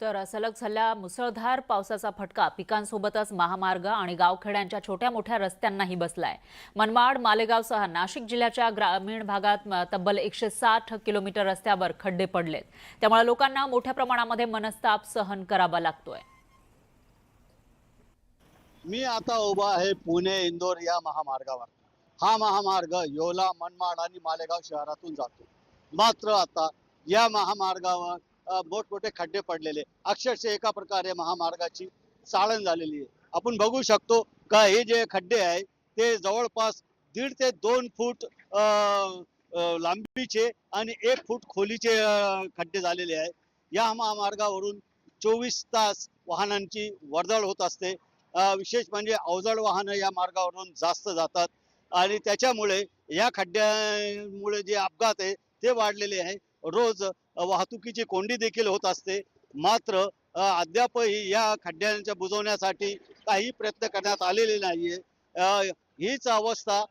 तर सलग झाल्या मुसळधार पावसाचा फटका. पिकांसोबतच महामार्ग आणि गावखेड्यांच्या छोट्या मोठ्या रस्त्यांनाही बसलाय. मनमाड मालेगावसह नाशिक जिल्ह्याच्या ग्रामीण भागात तब्बल एकशे साठ किलोमीटर रस्त्यावर खड्डे पडलेत. त्यामुळे लोकांना मोठ्या प्रमाणामध्ये मनस्ताप सहन करावा लागतोय. मी आता उभा आहे पुणे इंदोर या महामार्गावर. हा महामार्ग योला मनमाड आणि मालेगाव शहरातून जातो. मात्र आता या महामार्गावर मोठमोठे खड्डे पडलेले. अक्षरशः एका प्रकारे महामार्गाची चाळण झालेली आहे. आपण बघू शकतो का हे जे खड्डे आहे ते जवळपास दीड ते दोन फूट लांबीचे आणि एक फूट खोलीचे खड्डे झालेले आहे. या महामार्गावरून चोवीस तास वाहनांची वर्दळ होत असते. विशेष म्हणजे अवजड वाहनं या मार्गावरून जास्त जातात. आणि त्याच्यामुळे या खड्ड्यामुळे जे अपघात आहे ते वाढलेले आहे. रोज वाहतुकीची कोंडी देखील होत असते. मात्र अद्यापही या खड्ड्यांच्या बुजवण्यासाठी काही प्रयत्न करण्यात आलेले नाहीये. हीच अवस्था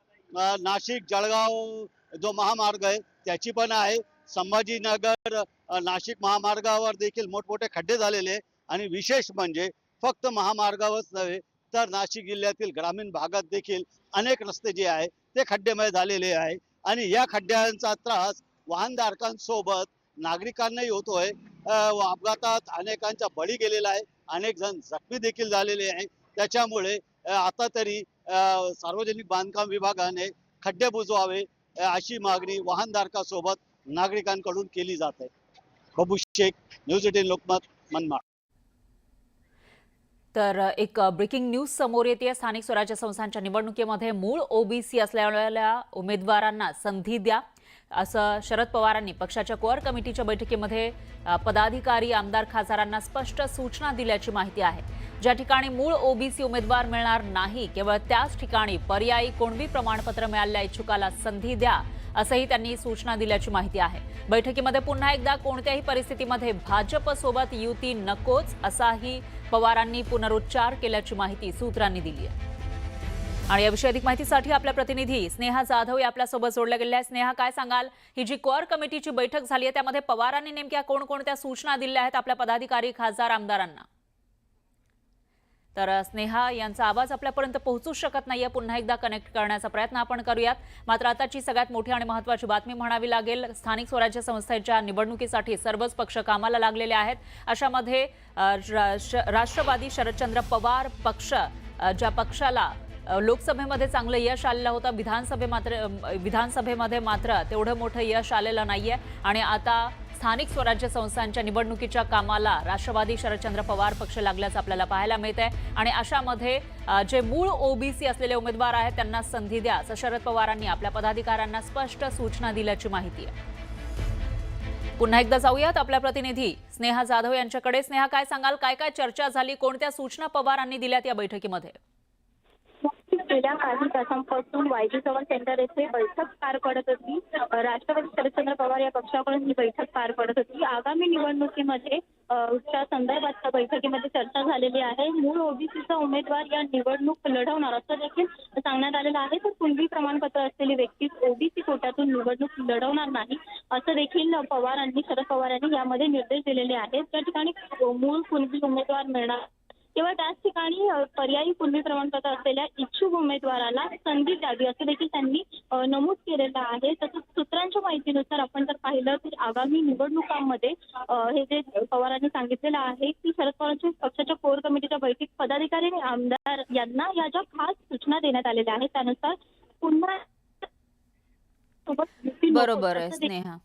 नाशिक जळगाव जो महामार्ग आहे त्याची पण आहे. संभाजीनगर नाशिक महामार्गावर देखील मोठमोठे खड्डे झालेले आहे. आणि विशेष म्हणजे फक्त महामार्गावरच नव्हे तर नाशिक जिल्ह्यातील ग्रामीण भागात देखील अनेक रस्ते जे आहे ते खड्डेमय झालेले आहे. आणि या खड्ड्यांचा त्रास वाहनधारकांसोबत नागरिकांनाही होतोय. व अपघातात अनेकांचा बळी गेलेला आहे. अनेक जण जखमी देखील झालेले आहे. त्याच्यामुळे आता तरी सार्वजनिक बांधकाम विभागाने खड्डे बुजवावे अशी मागणी वाहनधारकासोबत नागरिकांकडून केली जात आहे. Babu Shaikh news eighteen Lokmat Manmad. तर एक ब्रेकिंग न्यूज समोर येते. स्थानिक स्वराज्य संस्थांच्या निवडणुकीमध्ये मूळ ओबीसी असलेल्या उमेदवारांना संधी द्या. असं शरद पवारांनी पक्षाच्या कोअर कमिटीच्या बैठकीमध्ये पदाधिकारी आमदार खासदारांना स्पष्ट सूचना दिल्याची माहिती आहे. ज्या ठिकाणी मूळ ओबीसी उमेदवार मिळणार नाही केवळ त्याच ठिकाणी पर्यायी कोणवी प्रमाणपत्र मिळालेल्या इच्छुकाला संधी द्या असंही त्यांनी सूचना दिल्याची माहिती आहे. बैठकीमध्ये पुन्हा एकदा कोणत्याही परिस्थितीमध्ये भाजपसोबत युती नकोच असाही पवारांनी पुनरुच्चार केल्याची माहिती सूत्रांनी दिली आहे. आणि याविषयी अधिक माहितीसाठी आपल्या प्रतिनिधी स्नेहा जाधव या आपल्यासोबत जोडल्या गेल्या आहेत. स्नेहा काय सांगाल? ही जी कोअर कमिटीची बैठक झाली आहे त्यामध्ये पवारांनी नेमक्या कोणकोणत्या सूचना दिल्या आहेत आपल्या पदाधिकारी खासदार आमदारांना? तर स्नेहा यांचा आवाज आपल्यापर्यंत पोहोचू शकत नाहीये. पुन्हा एकदा कनेक्ट करण्याचा प्रयत्न आपण करूयात. मात्र आताची सगळ्यात मोठी आणि महत्त्वाची बातमी म्हणावी लागेल स्थानिक स्वराज्य संस्थेच्या निवडणुकीसाठी सर्वच पक्ष कामाला लागलेले आहेत. अशामध्ये राष्ट्रवादी शरदचंद्र पवार पक्ष ज्या पक्षाला लोकसभेमध्ये चांगलं यश आलेलं होतं. विधानसभे मात्र विधानसभेमध्ये मात्र तेवढं मोठं यश आलेलं नाहीये. आणि आता स्थानिक स्वराज्य संस्थांच्या निवडणुकीच्या कामाला राष्ट्रवादी शरदचंद्र पवार पक्ष लागल्याचं आपल्याला पाहायला मिळत आहे आणि अशामध्ये जे मूळ ओबीसी असलेले उमेदवार आहेत त्यांना संधी द्या. असं शरद पवारांनी आपल्या पदाधिकाऱ्यांना स्पष्ट सूचना दिल्याची माहिती आहे. पुन्हा एकदा जाऊयात आपल्या प्रतिनिधी स्नेहा जाधव यांच्याकडे. स्नेहा काय सांगाल? काय काय चर्चा झाली? कोणत्या सूचना पवारांनी दिल्यात या बैठकीमध्ये? गेल्या काही तासांपासून वायजी चव्हाण सेंटर येथे बैठक पार पडत होती. राष्ट्रवादी शरदचंद्र पवार या पक्षाकडून ही बैठक पार पडत होती. आगामी निवडणुकीमध्ये च्या संदर्भात बैठकीमध्ये चर्चा झालेली आहे. मूळ ओबीसीचा उमेदवार या निवडणूक लढवणार असं देखील सांगण्यात आलेलं आहे. तर कुणबी प्रमाणपत्र असलेली व्यक्ती ओबीसी कोट्यातून निवडणूक लढवणार नाही असं देखील पवारांनी शरद पवार यांनी यामध्ये निर्देश दिलेले आहेत. त्या ठिकाणी मूळ कुणबी उमेदवार मिळणार केवळ त्याच ठिकाणी पर्यायी कुणबी प्रमाणपत्र असलेल्या इच्छुक उमेदवाराला संधी द्यावी असं देखील त्यांनी नमूद केलेलं आहे. तसंच सूत्रांच्या माहितीनुसार आपण जर पाहिलं तर आगामी निवडणुकांमध्ये हे जे पवारांनी सांगितलेलं आहे की शरद पवारांच्या पक्षाच्या कोर कमिटीच्या बैठक पदाधिकारी आणि आमदार यांना या ज्या खास सूचना देण्यात आलेल्या आहेत त्यानुसार पुन्हा बरोबर आहे स्नेहा.